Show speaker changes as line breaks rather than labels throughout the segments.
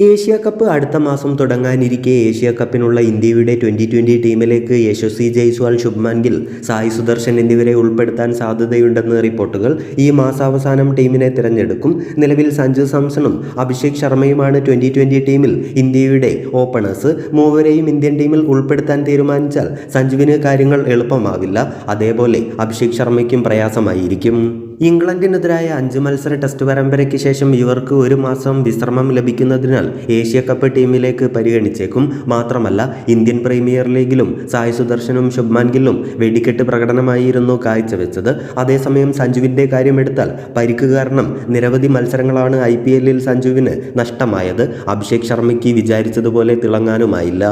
Asia cup അടുത്ത മാസം തുടങ്ങാനിരിക്കെ Asia കപ്പിനുള്ള ഇന്ത്യയുടെ ട്വന്റി ട്വന്റി ടീമിലേക്ക് യശസ്വി ജയ്സ്വാൾ ശുഭ്മാൻ ഗിൽ സായി സുദർശൻ എന്നിവരെ ഉൾപ്പെടുത്താൻ സാധ്യതയുണ്ടെന്ന റിപ്പോർട്ടുകൾ ഈ മാസാവസാനം ടീമിനെ തിരഞ്ഞെടുക്കും. നിലവിൽ സഞ്ജു സാംസണും അഭിഷേക് ശർമ്മയുമാണ് ട്വന്റി ട്വന്റി ടീമിൽ ഇന്ത്യയുടെ ഓപ്പണേഴ്സ്. മൂവരെയും ഇന്ത്യൻ ടീമിൽ ഉൾപ്പെടുത്താൻ തീരുമാനിച്ചാൽ സഞ്ജുവിന് കാര്യങ്ങൾ എളുപ്പമാവില്ല. അതേപോലെ അഭിഷേക് ശർമ്മയ്ക്കും പ്രയാസമായിരിക്കും. ഇംഗ്ലണ്ടിനെതിരായ അഞ്ച് മത്സര ടെസ്റ്റ് പരമ്പരയ്ക്ക് ശേഷം ഇവർക്ക് ഒരു മാസം വിശ്രമം ലഭിക്കുന്നതിനാൽ ഏഷ്യ കപ്പ് ടീമിലേക്ക് പരിഗണിച്ചേക്കും. മാത്രമല്ല ഇന്ത്യൻ പ്രീമിയർ ലീഗിലും സായ് സുദർശനും ശുഭ്മാൻ ഗില്ലും വെടിക്കെട്ട് പ്രകടനമായിരുന്നു കാഴ്ചവെച്ചത്. അതേസമയം സഞ്ജുവിന്റെ കാര്യമെടുത്താൽ പരിക്ക് കാരണം നിരവധി മത്സരങ്ങളാണ് ഐ പി എല്ലിൽ സഞ്ജുവിന് നഷ്ടമായത്. അഭിഷേക് ശർമ്മയ്ക്ക് വിചാരിച്ചതുപോലെ തിളങ്ങാനുമായില്ല.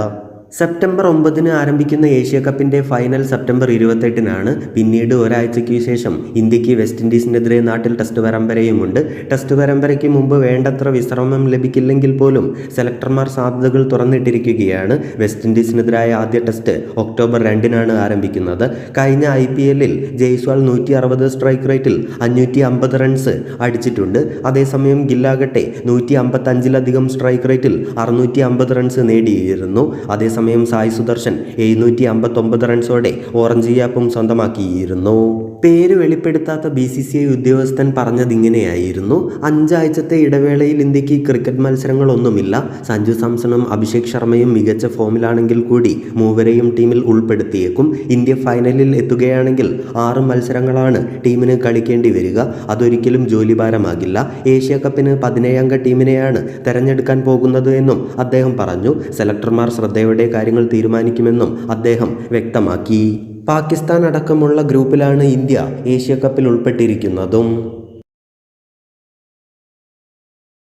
സെപ്റ്റംബർ ഒമ്പതിന് ആരംഭിക്കുന്ന ഏഷ്യ കപ്പിന്റെ ഫൈനൽ സെപ്റ്റംബർ ഇരുപത്തെട്ടിനാണ് പിന്നീട് ഒരാഴ്ചയ്ക്ക് ശേഷം ഇന്ത്യയ്ക്ക് വെസ്റ്റ് ഇൻഡീസിനെതിരെ നാട്ടിൽ ടെസ്റ്റ് പരമ്പരയുമുണ്ട് ടെസ്റ്റ് പരമ്പരയ്ക്ക് മുമ്പ് വേണ്ടത്ര വിശ്രമം ലഭിക്കില്ലെങ്കിൽ പോലും സെലക്ടർമാർ സാധ്യതകൾ തുറന്നിട്ടിരിക്കുകയാണ്. വെസ്റ്റ് ഇൻഡീസിനെതിരായ ആദ്യ ടെസ്റ്റ് ഒക്ടോബർ രണ്ടിനാണ് ആരംഭിക്കുന്നത്. കഴിഞ്ഞ ഐ പി എല്ലിൽ ജയ്സ്വാൾ നൂറ്റി അറുപത് സ്ട്രൈക്ക് റേറ്റിൽ അഞ്ഞൂറ്റി അമ്പത് റൺസ് അടിച്ചിട്ടുണ്ട്. അതേസമയം ഗില്ലാകട്ടെ നൂറ്റി അമ്പത്തഞ്ചിലധികം സ്ട്രൈക്ക് റേറ്റിൽ അറുന്നൂറ്റി അമ്പത് റൺസ് നേടിയിരുന്നു. അതേസമയം സായ് സുദർശൻ എഴുന്നൂറ്റി അമ്പത്തൊമ്പത് റൺസോടെ ഓറഞ്ച് ക്യാപ്പും സ്വന്തമാക്കിയിരുന്നു. പേര് വെളിപ്പെടുത്താത്ത ബി സി സി ഐ ഉദ്യോഗസ്ഥൻ പറഞ്ഞതിങ്ങനെയായിരുന്നു. അഞ്ചാഴ്ചത്തെ ഇടവേളയിൽ ഇന്ത്യയ്ക്ക് ക്രിക്കറ്റ് മത്സരങ്ങളൊന്നുമില്ല. സഞ്ജു സാംസണും അഭിഷേക് ശർമ്മയും മികച്ച ഫോമിലാണെങ്കിൽ കൂടി മൂവരെയും ടീമിൽ ഉൾപ്പെടുത്തിയേക്കും. ഇന്ത്യ ഫൈനലിൽ എത്തുകയാണെങ്കിൽ ആറ് മത്സരങ്ങളാണ് ടീമിന് കളിക്കേണ്ടി വരിക. അതൊരിക്കലും ജോലിഭാരമാകില്ല. ഏഷ്യ കപ്പിന് പതിനേഴംഗ ടീമിനെയാണ് തെരഞ്ഞെടുക്കാൻ പോകുന്നത് എന്നും അദ്ദേഹം പറഞ്ഞു. സെലക്ടർമാർ ശ്രദ്ധയോടെ കാര്യങ്ങൾ തീരുമാനിക്കുമെന്നും അദ്ദേഹം വ്യക്തമാക്കി. പാകിസ്ഥാൻ അടക്കമുള്ള ഗ്രൂപ്പിലാണ് ഇന്ത്യ ഏഷ്യ കപ്പിൽ ഉൾപ്പെട്ടിരിക്കുന്നതും.